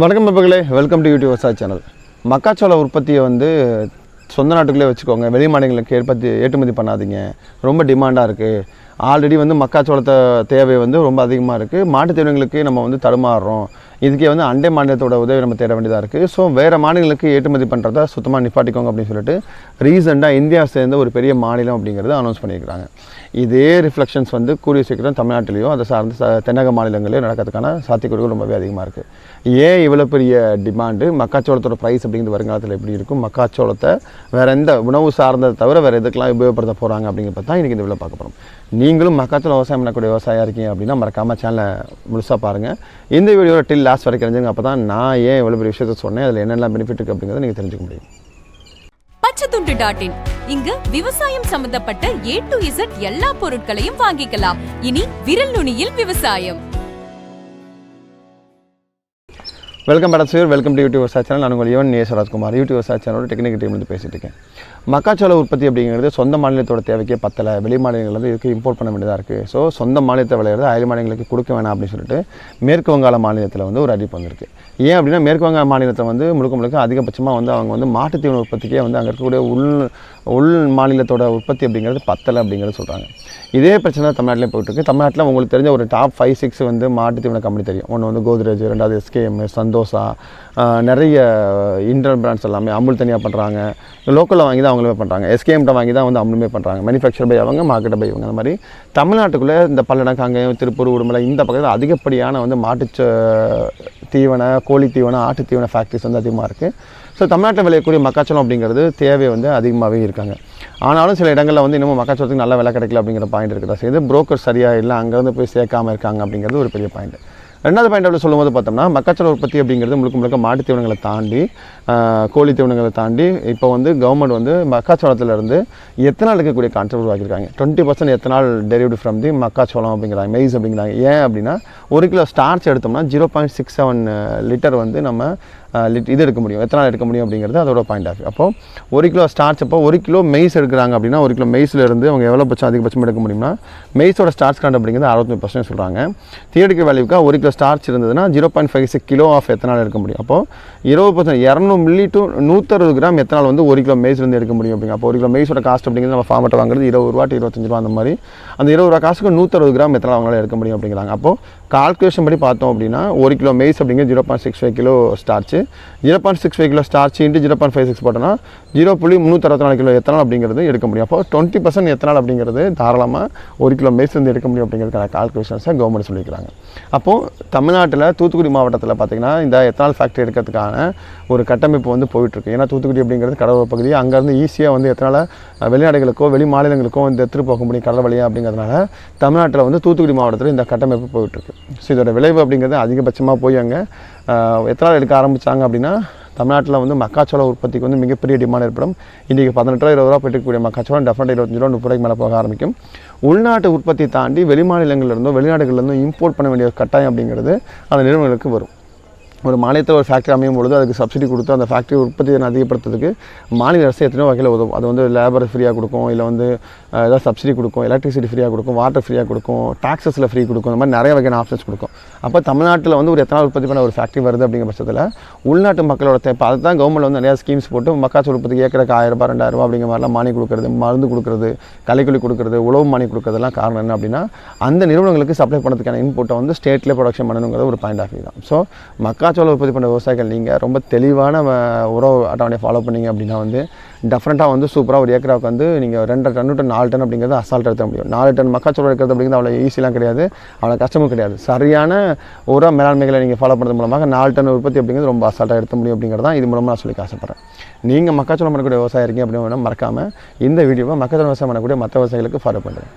வணக்கம் நண்பர்களே welcome to YouTube விவசாய சேனல் மக்காச்சோள உற்பத்தியை வந்து சொந்த நாட்டுக்குள்ளே வச்சுக்கோங்க. வெளி மாநிலங்களுக்கு ஏற்பத்தி ஏற்றுமதி பண்ணாதீங்க. ரொம்ப டிமாண்டாக இருக்குது ஆல்ரெடி வந்து மக்காச்சோளத்தை தேவை வந்து ரொம்ப அதிகமாக இருக்குது மாட்டுத் தீவனங்களுக்கு நம்ம வந்து தடுமாறுறோம். இதுக்கே வந்து அண்டை மாநிலத்தோட உதவி நம்ம தேட வேண்டியதாக இருக்குது ஸோ வேறு மாநிலங்களுக்கு ஏற்றுமதி பண்ணுறத சுத்தமாக நிப்பாட்டிக்கோங்க அப்படின்னு சொல்லிட்டு ரீசெண்டாக இந்தியா சேர்ந்த ஒரு பெரிய மாநிலம் அப்படிங்கிறத அனௌன்ஸ் பண்ணியிருக்கிறாங்க. இதே ரிஃப்ளெக்ஷன்ஸ் வந்து கூடிய சீக்கிரம் தமிழ்நாட்டிலையும் அதை சார்ந்த தென்னக மாநிலங்களையும் நடக்கிறதுக்கான சாத்தியக்கூறுகள் ரொம்பவே அதிகமாக இருக்குது ஏன் இவ்வளோ பெரிய டிமாண்டு மக்காச்சோளத்தோட ப்ரைஸ் அப்படிங்கிறது வருங்காலத்தில் எப்படி இருக்கும்? மக்காச்சோளத்தை வேறு எந்த உணவு சார்ந்ததை தவிர வேறு எதுக்கெல்லாம் உபயோகப்படுத்த போகிறாங்க அப்படிங்கிறத பார்த்தா இன்றைக்கி இந்த வீடியோ பார்க்க போகிறோம் நீங்களும் மக்காச்சோளம் விவசாயம் பண்ணக்கூடிய விவசாயியாக இருக்கீங்க அப்படின்னா மறக்காமல் சேனலை முழுசாக பாருங்கள் இந்த வீடியோவில் டில் லாஸ்ட் வரைக்கும் தெரிஞ்சுங்க. அப்போ தான் நான் ஏன் இவ்வளோ பெரிய விஷயத்தை சொன்னேன்? அதில் என்னெல்லாம் பெனிஃபிட் இருக்குது அப்படிங்கிறத நீங்கள் தெரிஞ்சுக்க முடியும். பச்சைத்துண்டு டாட் இன் இங்கு விவசாயம் சம்பந்தப்பட்ட ஏ டு இசட் எல்லா பொருட்களையும் வாங்கிக்கலாம். இனி விரல் நுனியில் விவசாயம். Welcome bad sir welcome to YouTube channel நான் உங்கள் யுவன் நேஸ் ராஜ்குமார் யூடியூப் சேனலோட டெக்னிக்கல் டீம்லேருந்து பேசிட்டு இருக்கேன். மக்காச்சோள உற்பத்தி அப்படிங்கிறது சொந்த மாநிலத்தோட தேவைக்கே பத்தலை. வெளி மாநிலங்கள்லேருந்து இதுக்கு இம்போர்ட் பண்ண வேண்டியதாக இருக்குது ஸோ சொந்த மாநிலத்தை விளையிறது அயல் மாநிலங்களுக்கு கொடுக்க வேணாம் அப்படின்னு சொல்லிட்டு மேற்கு வங்காள மாநிலத்தில் வந்து ஒரு அறிவிப்பு வந்திருக்கு. ஏன் அப்படின்னா மேற்கு வங்காள மாநிலத்தை வந்து முழுக்க முழுக்க அதிகபட்சமாக வந்து அவங்க வந்து மாட்டுத்தீவன உற்பத்திக்கே வந்து அங்கே இருக்கக்கூடிய உள் உள் மாநிலத்தோட உற்பத்தி அப்படிங்கிறது பத்தலை அப்படிங்கிறது சொல்கிறாங்க இதே பிரச்சனை தான் தமிழ்நாட்டிலே போயிட்டு இருக்கு தமிழ்நாட்டில் உங்களுக்கு தெரிஞ்ச ஒரு டாப் ஃபைவ் சிக்ஸ் வந்து மாட்டுத்தீவன கம்பெனி தெரியும். ஒன்று வந்து கோத்ரேஜ் ரெண்டாவது எஸ்கேஎம் சந்தோஷா நிறைய இன்டர்னல் பிராண்ட்ஸ் எல்லாமே அமுல் தனியாக பண்ணுறாங்க லோக்கலில் வாங்கி தான் அவங்க அவங்களுமே பண்ணுறாங்க எஸ்கேஎம்கிட்ட வாங்கி தான் வந்து அவங்களுமே பண்ணுறாங்க மேனுஃபேக்சர் பை அவங்க மார்க்கெட் பை இவங்க. அந்த மாதிரி தமிழ்நாட்டுக்குள்ளே இந்த பல்லடம் காங்கேயம் திருப்பூர் உடுமலை இந்த பக்கத்தில் அதிகப்படியான வந்து மாட்டுச்ச தீவன கோழி தீவன ஆட்டு தீவன ஃபேக்ட்ரிஸ் வந்து அதிகமாக இருக்குது ஸோ தமிழ்நாட்டில் விளையக்கூடிய மக்காச்சோளம் அப்படிங்கிறது தேவை வந்து அதிகமாகவே இருக்காங்க. ஆனாலும் சில இடங்களில் வந்து இன்னமும் மக்காச்சோளத்துக்கு நல்ல விலை கிடைக்கல அப்படிங்கிற பாயிண்ட் இருக்குதா? செய்யுது புரோக்கர் சரியாக இல்லை அங்கேருந்து போய் சேர்க்காம இருக்காங்க அப்படிங்கிறது ஒரு பெரிய பாயிண்ட் ரெண்டாவது பாயிண்ட் அப்படி சொல்லும்போது பார்த்தோம்னா மக்காச்சோள உற்பத்தி அப்படிங்கிறது முழுக்க முழுக்க மாட்டு தீவனங்களை தாண்டி கோழி தீவனங்களை தாண்டி இப்போ வந்து கவர்மெண்ட் வந்து மக்காச்சோளத்துலேருந்து எத்தனால் இருக்கக்கூடிய கான்செப்ட் உருவாக்கியிருக்காங்க. Twenty percent ethanol derived from the மக்காச்சோளம் அப்படிங்கிறாங்க மெய்ஸ் அப்படிங்கிறாங்க. ஏன் அப்படின்னா ஒரு கிலோ ஸ்டார்ச் எடுத்தோம்னா zero point six seven litre வந்து நம்ம லிட் இது எடுக்க முடியும். எத்தனால் எடுக்க முடியும் அப்படிங்கிறது அதோட பாயிண்ட் ஆஃப் அப்போது ஒரு கிலோ ஸ்டார்ச் அப்போ ஒரு கிலோ மெய்ஸ் எடுக்கிறாங்க அப்படின்னா ஒரு கிலோ மெய்ஸ்லேருந்து அவங்க எவ்வளோ பட்சம் அதிகபட்சம் எடுக்க முடியும்னா மெய்ஸோட ஸ்டார்ச் காண்ட் அப்படிங்கிறது அறுபத்தஞ்சு பர்சன்ட் சொல்கிறாங்க தியேட்டிக்கல் வேல்யூக்காக ஒரு கிலோ ஸ்டார்ச் இருந்ததுன்னா zero point five six kilo of ethanol எடுக்க முடியும். அப்போ இருபது பர்சன்ட் இரநூறு மில்லி டு நூற்றறுபது கிராம் எத்தனால் வந்து ஒரு கிலோ மெய்ஸ்லேருந்து எடுக்க முடியும் அப்படிங்க. அப்போ ஒரு கிலோ மெய்ஸோட காஸ்ட் அப்படிங்கிறது நம்ம ஃபார்மட்டை வாங்குறது இருபது ரூபா இருபத்தஞ்சு ரூபா அந்த மாதிரி. அந்த இருபது ரூபா காசுக்கு நூற்றறுபது கிராம் எத்தனால் அவங்களால எடுக்க முடியும் அப்படிங்கிறாங்க. அப்போ கால்குலேஷன் படி பார்த்தோம் அப்படின்னா ஒரு கிலோ மெய்ஸ் அப்படிங்கிறது zero point six five kilo starch zero point six five kilo starch into zero point five six போட்டோன்னா ஜீரோ புள்ளி முந்நூற்றி அறுபத்தி நாலு கிலோ எத்தனால் அப்படிங்கிறது எடுக்க முடியும். அப்போ டுவெண்ட்டி பர்சன்ட் எத்தனால் அப்படிங்கிறது தாராளமாக ஒரு கிலோ மெய்ஸ் வந்து எடுக்க முடியும் அப்படிங்கிறதுக்கான கால்குலேஷன்ஸை கவர்மெண்ட் சொல்லியிருக்காங்க அப்போது தமிழ்நாட்டில் தூத்துக்குடி மாவட்டத்தில் பார்த்திங்கன்னா இந்த எத்தனால் ஃபேக்ட்ரி எடுக்கிறதுக்கான ஒரு கட்டமைப்பு வந்து போயிட்டுருக்கு. ஏன்னா தூத்துக்குடி அப்படிங்கிறது கடவுள் பகுதி. அங்கேருந்து ஈஸியாக வந்து எத்தனால் வெளிநாடுகளுக்கோ வெளி மாநிலங்களுக்கோ வந்து எடுத்துகிட்டு போக முடியும் கடல் வழியாக அப்படிங்கிறதுனால தமிழ்நாட்டில் வந்து தூத்துக்குடி மாவட்டத்தில் இந்த கட்டமைப்பு போயிட்டுருக்கு. ஸோ இதோட விளைவு அப்படிங்கிறது அதிகபட்சமாக போய் அங்கே எத்தனால் எடுக்க ஆரம்பித்தாங்க அப்படின்னா தமிழ்நாட்டில் வந்து மக்காச்சோள உற்பத்திக்கு வந்து மிகப்பெரிய டிமாண்ட் ஏற்படும். இன்றைக்கி பதினெட்டு ரூபா இருபது ரூபா போயிட்டு மக்காச்சோளம் டெஃபினட் இருபத்தஞ்சு ரூபா முப்பது ரூபாய்க்கு மேலே போக ஆரம்பிக்கும். உள்நாட்டு உற்பத்தி தாண்டி வெளி மாநிலங்கள்லேருந்தோ வெளிநாடுகள்லேருந்தோ இம்போர்ட் பண்ண வேண்டிய கட்டாயம் அப்படிங்கிறது அந்த நிறுவனங்களுக்கு வரும். ஒரு மாநிலத்தில் ஒரு ஃபேக்ட்ரி அமையும் பொழுது அதுக்கு சப்சிடி கொடுத்து அந்த ஃபேக்ட்ரி உற்பத்தி அதிகப்படுத்துறதுக்கு மாநில அரசு எத்தனையோ வகையில் உதவும். அது வந்து லேபர் ஃப்ரீயாக கொடுக்கும் இல்லை வந்து ஏதாவது சப்சிடி கொடுக்கும் எலக்ட்ரிசிட்டி ஃப்ரீயாக கொடுக்கும் வாட்டர் ஃப்ரீயாக கொடுக்கும் டாக்ஸஸில் ஃப்ரீ கொடுக்கும் அந்த மாதிரி நிறைய வகையான ஆப்ஷன்ஸ் கொடுக்கும். அப்போ தமிழ்நாட்டில் வந்து ஒரு எத்தனை உற்பத்தி பண்ண ஒரு ஃபேக்ட்ரி வருது அப்படிங்கிற பட்சத்தில் உள்நாட்டு மக்களோட தேவை அதுதான் கவர்மெண்ட் வந்து நிறையா ஸ்கீம்ஸ் போட்டு மக்காச்சோள உற்பத்திக்கு ஏக்கருக்கு ஆயிரம் ரூபாய் ரெண்டாயிரம் ரூபாய் அப்படிங்கிற மாதிரிலாம் மானி கொடுக்குறது மருந்து கொடுக்குறது கலைக்குழி கொடுக்குறது உழவு மானி கொடுக்குறதுலாம் காரணம் என்ன அப்படின்னா அந்த நிறுவனங்களுக்கு சப்ளை பண்ணுறதுக்கான இன்புட்டை வந்து ஸ்டேட்லேயே ப்ரொடக்ஷன் பண்ணணுங்கிறது ஒரு பாயிண்ட் ஆஃப் வியூ தான். ஸோ மக்கா மக்காச்சோளம் உற்பத்தி பண்ணுற விவசாயிகள் நீங்கள் ரொம்ப தெளிவான அஹ், உறவு அட்டவணையை ஃபாலோ பண்ணீங்க அப்படின்னா வந்து டெஃபினட்டாக வந்து சூப்பராக ஒரு ஏக்கராவுக்கு வந்து நீங்கள் ரெண்டு டன் நாலு டன் அப்படிங்கிறது அசால்ட் எடுத்த முடியும். நாலு டன் மக்காச்சோளம் எடுக்கிறது அப்படிங்கிறது அவ்வளோ ஈஸிலாம் கிடையாது. அவ்வளோ கஷ்டமும் கிடையாது. சரியான உர மேலாண்மைகளை நீங்கள் ஃபாலோ பண்ணுறது மூலமாக நாலு டன் உற்பத்தி அப்படிங்கிறது ரொம்ப அசால்ட்டாக எடுத்த முடியும் அப்படிங்கிறது தான் இது மூலமாக நான் சொல்லி ஆசைப்பட்றேன். நீங்கள் மக்காச்சோளம் பண்ணக்கூடிய விவசாயம் இருக்கீங்க அப்படின்னு மறக்காமல் இந்த வீடியோவை மக்காச்சோளம் விவசாயம் பண்ணக்கூடிய மற்ற விவசாயிகளுக்கு ஃபாலோ பண்ணுறேன்